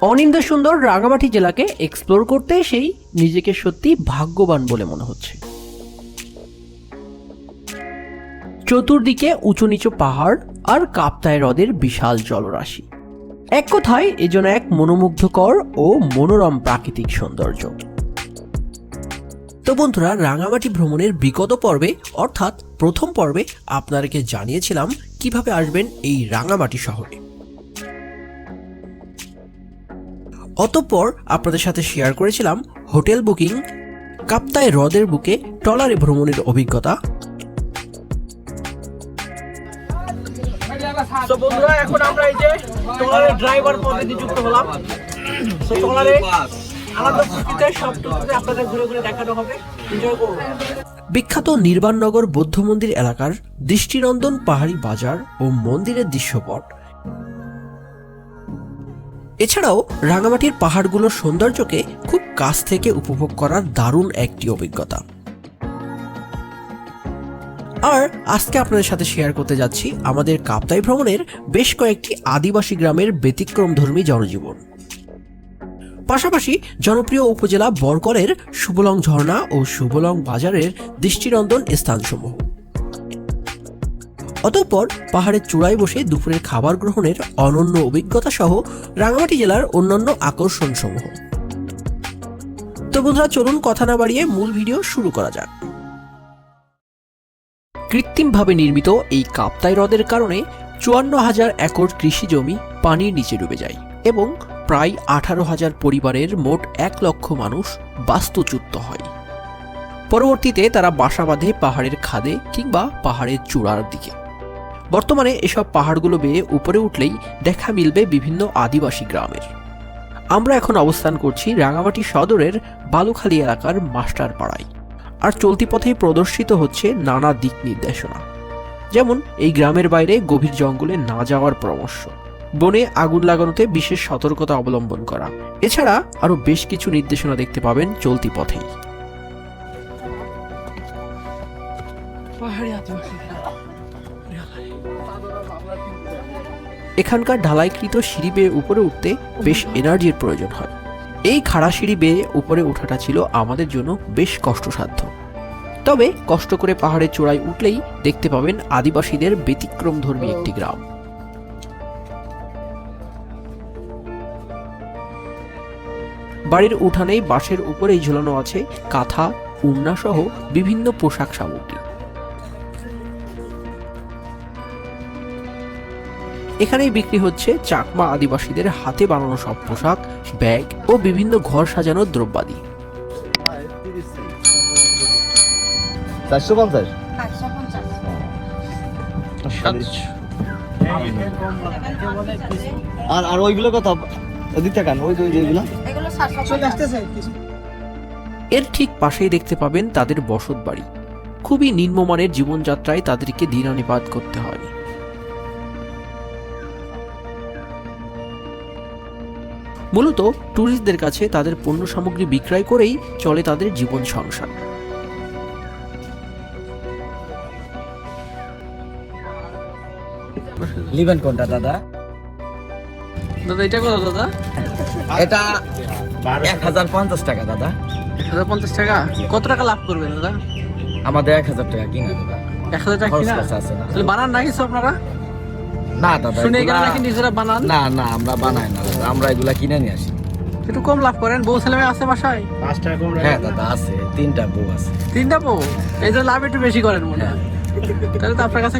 অনিন্দ সুন্দর রাঙামাটি জেলাকে এক্সপ্লোর করতে এসেই নিজেকে সত্যি ভাগ্যবান বলে মনে হচ্ছে। চতুর্দিকে উঁচু নিচু পাহাড় আর কাপ্তায় হ্রদের বিশাল জলরাশি। এক কথায় এজন্য এক মনোমুগ্ধকর ও মনোরম প্রাকৃতিক সৌন্দর্য। তো বন্ধুরা, রাঙামাটি ভ্রমণের বিগত পর্বে, অর্থাৎ প্রথম পর্বে, আপনাদেরকে জানিয়েছিলাম কীভাবে আসবেন এই রাঙামাটি শহরে। অতঃপর আপনাদের সাথে শেয়ার করেছিলাম হোটেল বুকিং কাপ্তায় হ্রদের বুকে ট্রলারে ভ্রমণের অভিজ্ঞতা। তো বন্ধুরা এখন আমরা এই যে ট্রলারের ড্রাইভার পদে যুক্ত হলাম। তো ট্রলারে আলাদা ফুর্তিতে সব টুকুতে আপনাদের ঘুরে ঘুরে দেখানো হবে। এনজয় করুন। বিখ্যাত নির্বাণনগর বৌদ্ধ মন্দির এলাকার দৃষ্টিনন্দন পাহাড়ি বাজার ও মন্দিরের দৃশ্যপট। এছাড়াও রাঙামাটির পাহাড়গুলোর সৌন্দর্যকে খুব কাছ থেকে উপভোগ করার দারুণ একটি অভিজ্ঞতা। আর আজকে আপনাদের সাথে শেয়ার করতে যাচ্ছি আমাদের কাপ্তাই ভ্রমণের বেশ কয়েকটি আদিবাসী গ্রামের ব্যতিক্রমধর্মী জনজীবন। পাশাপাশি জনপ্রিয় উপজেলা বরকলের সুবলং ঝর্ণা ও সুবলং বাজারের দৃষ্টিনন্দন স্থানসমূহ। অতঃপর পাহাড়ের চূড়ায় বসে দুপুরের খাবার গ্রহণের অনন্য অভিজ্ঞতা সহ রাঙামাটি জেলার অন্যান্য আকর্ষণ সমূহ তো বন্ধুরা, চলুন কথা না বাড়িয়ে মূল ভিডিও শুরু করা যাক। কৃত্রিমভাবে নির্মিত এই কাপ্তাই হ্রদের কারণে চুয়ান্ন হাজার একর কৃষি জমি পানির নিচে ডুবে যায় এবং প্রায় আঠারো হাজার পরিবারের মোট এক লক্ষ মানুষ বাস্তুচ্যুত হয়। পরবর্তীতে তারা বাসা বাঁধে পাহাড়ের খাদে কিংবা পাহাড়ের চূড়ার দিকে। বর্তমানে এসব পাহাড়গুলো বেয়ে উপরে উঠলেই দেখা মিলবে বিভিন্ন আদিবাসী গ্রামের। আমরা এখন অবস্থান করছি রাঙামাটি সদরের বালুখালী এলাকার মাস্টার পাড়ায় আর চলতি পথেই প্রদর্শিত হচ্ছে নানা দিক নির্দেশনা। যেমন এই গ্রামের বাইরে গভীর জঙ্গলে না যাওয়ার পরামর্শ। বনে আগুন লাগানোতে বিশেষ সতর্কতা অবলম্বন করা। এছাড়া আরও বেশ কিছু নির্দেশনা দেখতে পাবেন চলতি পথেই। এখানকার ঢালাইকৃত সিঁড়ি বেয়ে উপরে উঠতে বেশ এনার্জির প্রয়োজন হয়। এই খাড়া সিঁড়ি বেয়ে উপরে ওঠাটা ছিল আমাদের জন্য বেশ কষ্টসাধ্য। তবে কষ্ট করে পাহাড়ের চূড়ায় উঠলেই দেখতে পাবেন আদিবাসীদের ব্যতিক্রমধর্মী একটি গ্রাম। বাড়ির উঠানেই বাঁশের উপরেই ঝুলানো আছে কাঁথা উন্না সহ বিভিন্ন পোশাক সামগ্রী। এখানেই বিক্রি হচ্ছে চাকমা আদিবাসীদের হাতে বানানো সব পোশাক ব্যাগ ও বিভিন্ন ঘর সাজানোর দ্রব্যাদি। চারশো পঞ্চাশ? আর আর ওইগুলো কত? ওদিক ওই ওই যেগুলো এর ঠিক পাশেই দেখতে পাবেন তাদের বসত বাড়ি খুবই নিম্নমানের জীবনযাত্রায় তাদেরকে দিনানিপাত করতে হয়। মূলত ট্যুরিস্টদের কাছে তাদের পণ্য সামগ্রী বিক্রয় করেই চলে তাদের জীবন সংসার। লিবেন কোনটা দাদা? দাদা এটা কত দাদা? এটা এক হাজার পঞ্চাশ টাকা দাদা। এক হাজার পঞ্চাশ টাকা? কত টাকা লাভ করবেন দাদা? আমাদের এক হাজার টাকা কিনা দাদা। এক হাজার টাকা কিনা? আছে তাহলে বানান না কিছু আপনারা? না দাদা শুনে এগুলা- নাকি নিজেরা বানান? না না আমরা বানাই না দাদা আমরা এগুলা কিনে নিয়ে আসি। একটু কম লাভ করেন বউ ছেলে আছে বাসায়? হ্যাঁ দাদা আছে তিনটা বউ আছে। তিনটা বউ? এই যে লাভ একটু বেশি করেন মনে হয়। তাহলে তো আপনার কাছে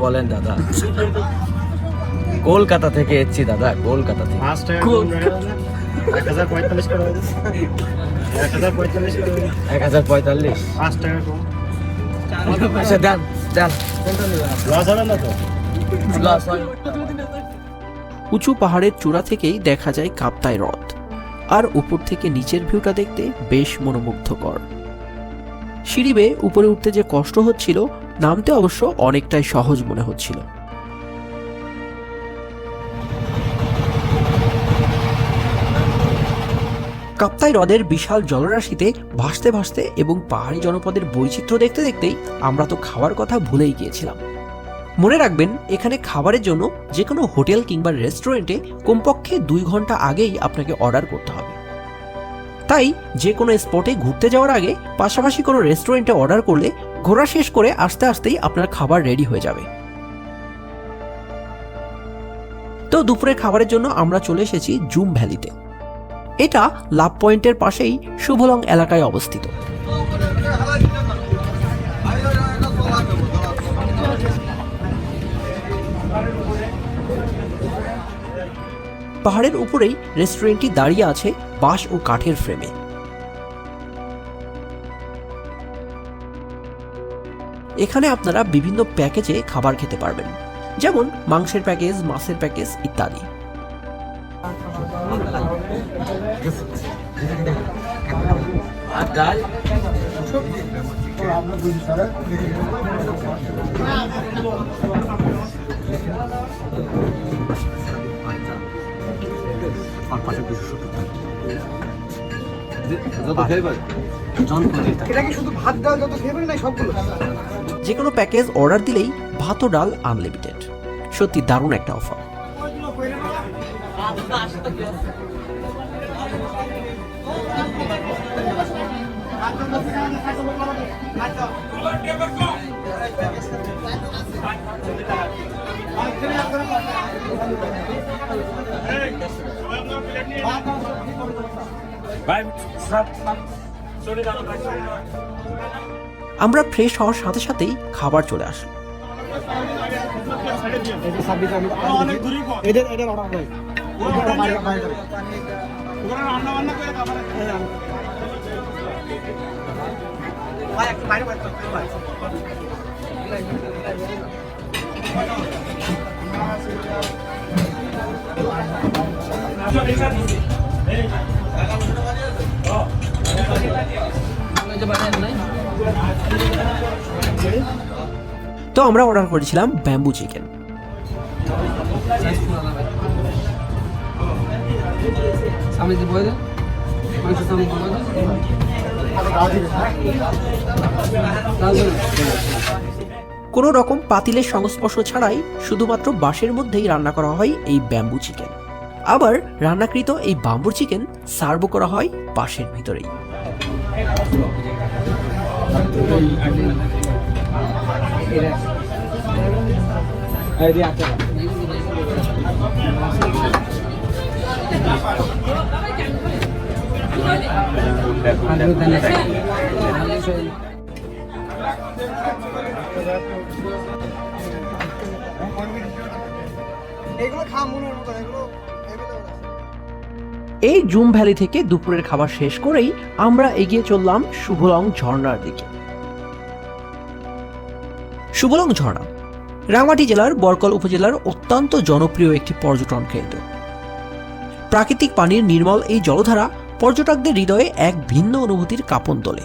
বলেন দাদা কলকাতা থেকে এসছি দাদা কলকাতা থেকে। এক হাজার পঁয়তাল্লিশ আচ্ছা দেন দেন। লস হয় উঁচু পাহাড়ের চূড়া থেকেই দেখা যায় কাপ্তাই হ্রদ। আর উপর থেকে নিচের ভিউটা দেখতে বেশ মনোমুগ্ধকর। সিঁড়ি বেয়ে উপরে উঠতে যে কষ্ট হচ্ছিল, নামতে অবশ্য অনেকটাই সহজ মনে হচ্ছিল। কাপ্তাই হ্রদের বিশাল জলরাশিতে ভাসতে ভাসতে এবং পাহাড়ি জনপদের বৈচিত্র্য দেখতে দেখতেই আমরা তো খাওয়ার কথা ভুলেই গিয়েছিলাম। মনে রাখবেন, এখানে খাবারের জন্য যে কোনো হোটেল কিংবা রেস্টুরেন্টে কমপক্ষে দুই ঘণ্টা আগেই আপনাকে অর্ডার করতে হবে। তাই যে কোনো স্পটে ঘুরতে যাওয়ার আগে পাশাপাশি কোনো রেস্টুরেন্টে অর্ডার করলে ঘোরা শেষ করে আস্তে আস্তেই আপনার খাবার রেডি হয়ে যাবে। তো দুপুরের খাবারের জন্য আমরা চলে এসেছি জুম ভ্যালিতে। এটা লাভ পয়েন্টের পাশেই শুভলং এলাকায় অবস্থিত। পাহাড়ের উপরেই রেস্টুরেন্টটি দাঁড়িয়ে আছে বাঁশ ও কাঠের ফ্রেমে। এখানে আপনারা বিভিন্ন প্যাকেজে খাবার খেতে পারবেন, যেমন মাংসের প্যাকেজ, মাছের প্যাকেজ ইত্যাদি। যে কোনো প্যাকেজ অর্ডার দিলেই ভাত ও ডাল আনলিমিটেড সত্যি দারুণ একটা অফার আমরা ফ্রেশ হওয়ার সাথে সাথেই খাবার চলে আসলো। এদের তো আমরা অর্ডার করেছিলাম ব্যাম্বু চিকেন কোনো রকম পাতিলের সংস্পর্শ ছাড়াই শুধুমাত্র বাঁশের মধ্যেই রান্না করা হয় এই ব্যাম্বু চিকেন আবার রান্নাকৃত এই বাম্বুর চিকেন সার্ভ করা হয় বাঁশের ভিতরেই। এই জুম ভ্যালি থেকে দুপুরের খাবার শেষ করেই আমরা এগিয়ে চললাম শুভলং ঝর্ণার দিকে। শুভলং ঝর্ণা রাঙামাটি জেলার বরকল উপজেলার অত্যন্ত জনপ্রিয় একটি পর্যটন কেন্দ্র। প্রাকৃতিক পানির নির্মল এই জলধারা পর্যটকদের হৃদয়ে এক ভিন্ন অনুভূতির কাপন তোলে।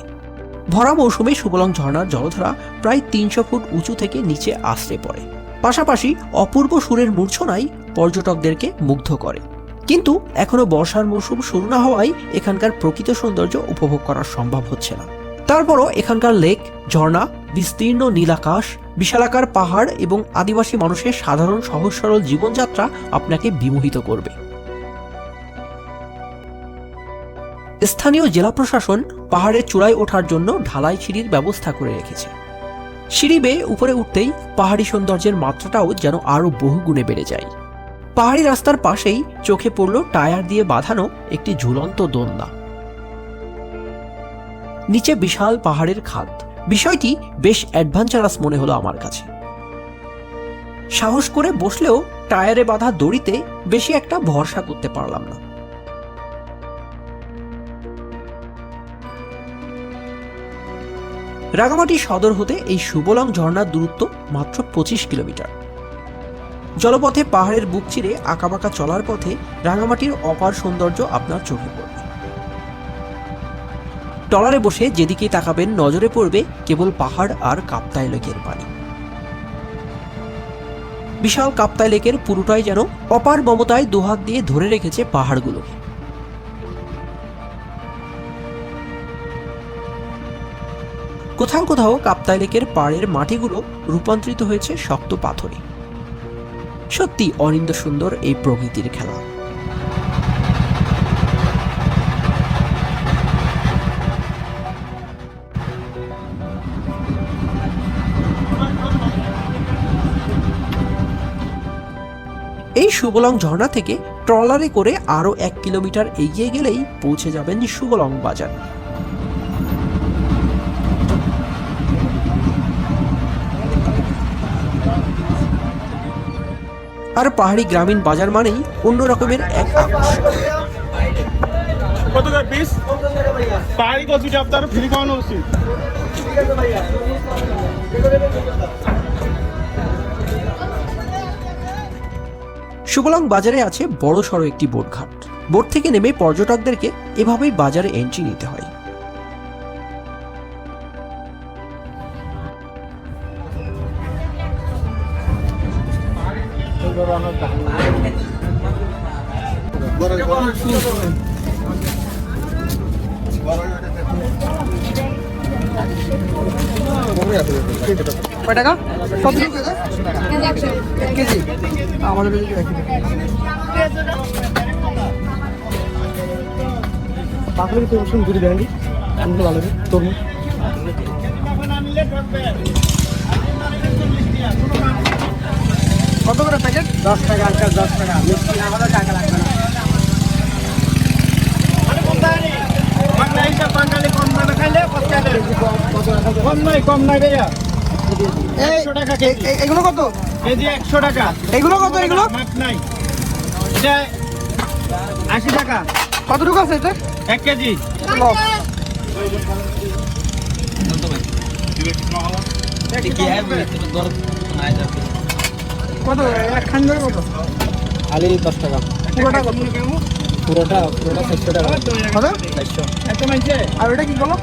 ভরা মৌসুমে সুবলং ঝর্ণার জলধারা প্রায় তিনশো ফুট উঁচু থেকে নিচে আশ্রে পড়ে। পাশাপাশি অপূর্ব সুরের মূর্ছনাই পর্যটকদেরকে মুগ্ধ করে। কিন্তু এখনও বর্ষার মৌসুম শুরু না হওয়ায় এখানকার প্রকৃত সৌন্দর্য উপভোগ করা সম্ভব হচ্ছে না। তারপরও এখানকার লেক, ঝর্ণা বিস্তীর্ণ নীলাকাশ বিশালাকার পাহাড় এবং আদিবাসী মানুষের সাধারণ সহজ সরল জীবনযাত্রা আপনাকে বিমোহিত করবে। স্থানীয় জেলা প্রশাসন পাহাড়ের চূড়ায় ওঠার জন্য ঢালাই সিঁড়ির ব্যবস্থা করে রেখেছে। সিঁড়ি বেয়ে উপরে উঠতেই পাহাড়ি সৌন্দর্যের মাত্রাটাও যেন আরও বহুগুণে বেড়ে যায়। পাহাড়ি রাস্তার পাশেই চোখে পড়ল টায়ার দিয়ে বাঁধানো একটি ঝুলন্ত দোলনা। নিচে বিশাল পাহাড়ের খাদ। বিষয়টি বেশ অ্যাডভেঞ্চারাস মনে হলো আমার কাছে। সাহস করে বসলেও টায়ারে বাঁধা দড়িতে বেশি একটা ভরসা করতে পারলাম না। রাঙামাটি সদর হতে এই সুবলং ঝর্ণার দূরত্ব মাত্র পঁচিশ কিলোমিটার। জলপথে পাহাড়ের বুক চিরে আঁকাবাঁকা চলার পথে রাঙামাটির অপার সৌন্দর্য আপনার চোখে পড়বে। টলারে বসে যেদিকে তাকাবেন নজরে পড়বে কেবল পাহাড় আর কাপ্তাই লেকের পানি। বিশাল কাপ্তাই লেকের পুরোটাই যেন অপার মমতায় দুহাত দিয়ে ধরে রেখেছে পাহাড়গুলোকে কোথাও কোথাও কাপ্তাই লেকের পাড়ের মাটিগুলো রূপান্তরিত হয়েছে শক্ত পাথরে। সত্যি অনিন্দ সুন্দর এই প্রকৃতির খেলা। এই সুবলং ঝর্ণা থেকে ট্রলারে করে আরও এক কিলোমিটার এগিয়ে গেলেই পৌঁছে যাবেন সুবলং বাজার। আর পাহাড়ি গ্রামীণ বাজার মানেই অন্য রকমের এক আকর্ষণ। সুবলং বাজারে আছে বড় সড়ো একটি বোট ঘাট বোট থেকে নেমে পর্যটকদেরকে এভাবেই বাজারে এন্ট্রি নিতে হয়। কয় টাকা? কেজি? আমাদের পাকলে তো শুন দুটি দেন আমি ভালো তরমুজ কত করে প্যাকেট? দশ টাকা আজকাল দশ টাকা? মিষ্টি না হলে টাকা লাগবে না। কম নাই কম নাই ভাইয়া কেজি। এগুলো কত? কেজি একশো টাকা। এগুলো কত এগুলো? নাই। এটা আশি টাকা। কতটুকু আছে এটা? এক কেজি। কত? একখান ধরে কত? আলি দশ টাকা। পুরোটা কত? পুরোটা পুরোটা চারশো টাকা। কত? চারশো আর ওটা কি করল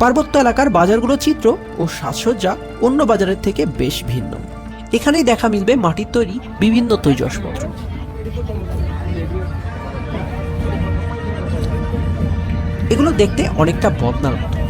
পার্বত্য এলাকার বাজারগুলোর চিত্র ও সাজসজ্জা অন্য বাজারের থেকে বেশ ভিন্ন। এখানেই দেখা মিলবে মাটির তৈরি বিভিন্ন তৈজসপত্র। এগুলো দেখতে অনেকটা বদনার মতো।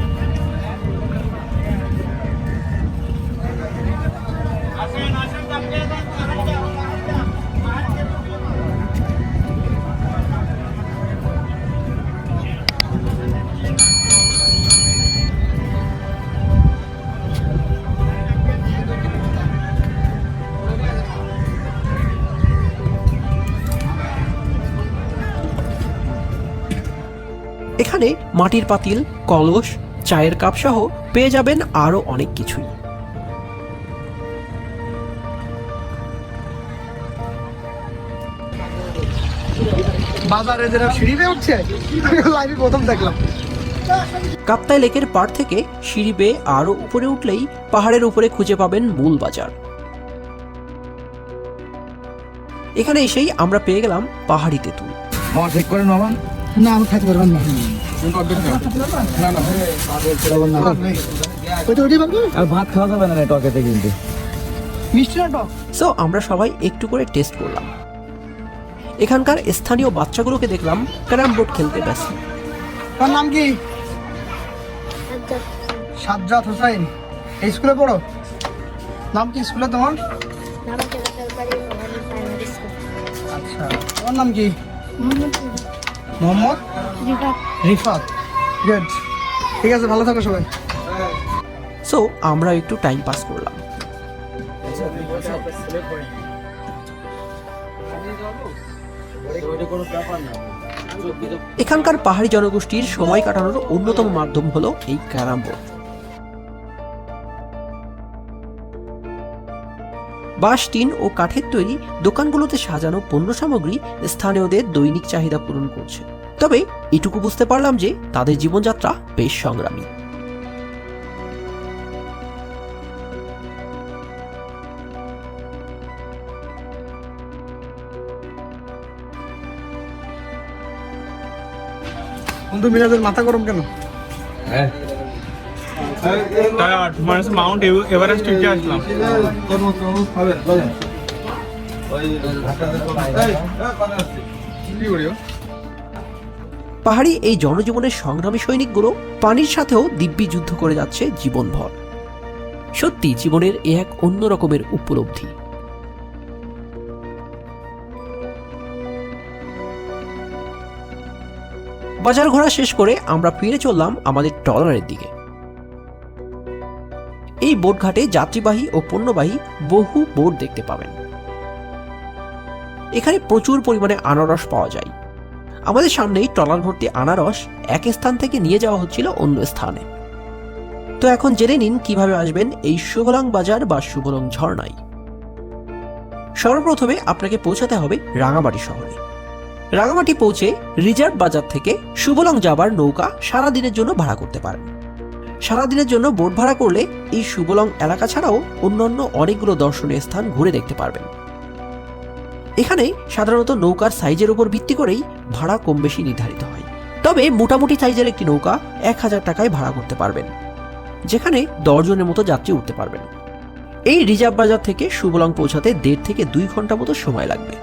এখানে মাটির পাতিল কলস চায়ের কাপ সহ পেয়ে যাবেন আরও অনেক কিছুই। বাজারে যেটা সিঁড়ি বেয়ে উঠছে লাইভে প্রথম দেখলাম। কাপ্তাই লেকের পাড় থেকে সিঁড়ি বেয়ে আরও উপরে উঠলেই পাহাড়ের উপরে খুঁজে পাবেন মূল বাজার। এখানে এসেই আমরা পেয়ে গেলাম পাহাড়ি তেঁতুল। ঠিক না আমি খাইতে পারবেন না। আর ভাত খাওয়া যাবে না টকেতে কিন্তু। মিষ্টি না টক? সো আমরা সবাই একটু করে টেস্ট করলাম। এখানকার স্থানীয় বাচ্চাগুলোকে দেখলাম ক্যারাম বোর্ড খেলতে ব্যস্ত। তার নাম কি? সাজ্জাদ হোসাইন। এই স্কুলে পড়ো? নাম কি স্কুলে তোমার? আচ্ছা তোমার নাম কি? মোহাম্মদ? রিফাত। গুড ঠিক আছে ভালো থাকো সবাই। সো আমরা একটু টাইম পাস করলাম। এখানকার পাহাড়ি জনগোষ্ঠীর সময় কাটানোর অন্যতম মাধ্যম হলো এই ক্যারাম বোর্ড। বাঁশ টিন ও কাঠের তৈরি দোকানগুলোতে সাজানো পণ্য সামগ্রী স্থানীয়দের দৈনিক চাহিদা পূরণ করছে। তবে এটুকু বুঝতে পারলাম যে তাদের জীবনযাত্রা বেশ সংগ্রামী বন্ধু মিরাজের মাথা গরম কেন টায়ার্ড মানে মাউন্ট এভারেস্ট উঠে আসলাম পাহাড়ি এই জনজীবনের সংগ্রামী সৈনিকগুলো পানির সাথেও দিব্যি যুদ্ধ করে যাচ্ছে জীবনভর। সত্যি, জীবনের এ এক অন্য রকমের উপলব্ধি। বাজার ঘোরা শেষ করে আমরা ফিরে চললাম আমাদের ট্রলারের দিকে। এই বোট ঘাটে যাত্রীবাহী ও পণ্যবাহী বহু বোট দেখতে পাবেন। এখানে প্রচুর পরিমাণে আনারস পাওয়া যায়। আমাদের সামনেই ট্রলার ভর্তি আনারস এক স্থান থেকে নিয়ে যাওয়া হচ্ছিল অন্য স্থানে। তো এখন জেনে নিন কীভাবে আসবেন এই সুবলং বাজার বা শুভলং ঝর্ণায়। সর্বপ্রথমে আপনাকে পৌঁছাতে হবে রাঙামাটি শহরে। রাঙামাটি পৌঁছে রিজার্ভ বাজার থেকে সুবলং যাবার নৌকা সারা দিনের জন্য ভাড়া করতে পারেন। সারাদিনের জন্য বোট ভাড়া করলে এই সুবলং এলাকা ছাড়াও অন্যান্য অনেকগুলো দর্শনীয় স্থান ঘুরে দেখতে পারবেন। এখানে সাধারণত নৌকার সাইজের উপর ভিত্তি করেই ভাড়া কম বেশি নির্ধারিত হয়। তবে মোটামুটি সাইজের একটি নৌকা এক হাজার টাকায় ভাড়া করতে পারবেন, যেখানে দশজনের মতো যাত্রী উঠতে পারবেন। এই রিজার্ভ বাজার থেকে সুবলং পৌঁছাতে দেড় থেকে দুই ঘণ্টা মতো সময় লাগবে।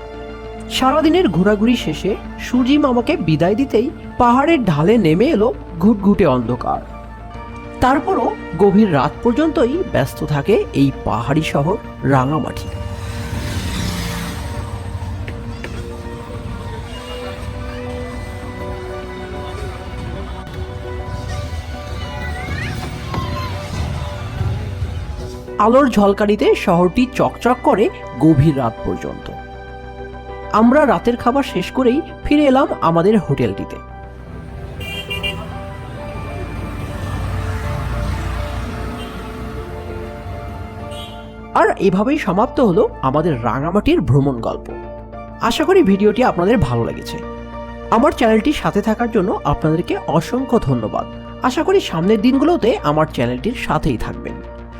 সারাদিনের ঘোরাঘুরি শেষে সূর্যি মামাকে বিদায় দিতেই পাহাড়ের ঢালে নেমে এলো ঘুটঘুটে অন্ধকার। তারপরও গভীর রাত পর্যন্তই ব্যস্ত থাকে এই পাহাড়ি শহর রাঙামাটি আলোর ঝলকারিতে শহরটি চকচক করে গভীর রাত পর্যন্ত। আমরা রাতের খাবার শেষ করেই ফিরে এলাম আমাদের হোটেলটিতে। আর এভাবেই সমাপ্ত হলো আমাদের রাঙামাটির ভ্রমণ গল্প। আশা করি ভিডিওটি আপনাদের ভালো লেগেছে। আমার চ্যানেলটির সাথে থাকার জন্য আপনাদেরকে অসংখ্য ধন্যবাদ। আশা করি সামনের দিনগুলোতে আমার চ্যানেলটির সাথেই থাকবেন।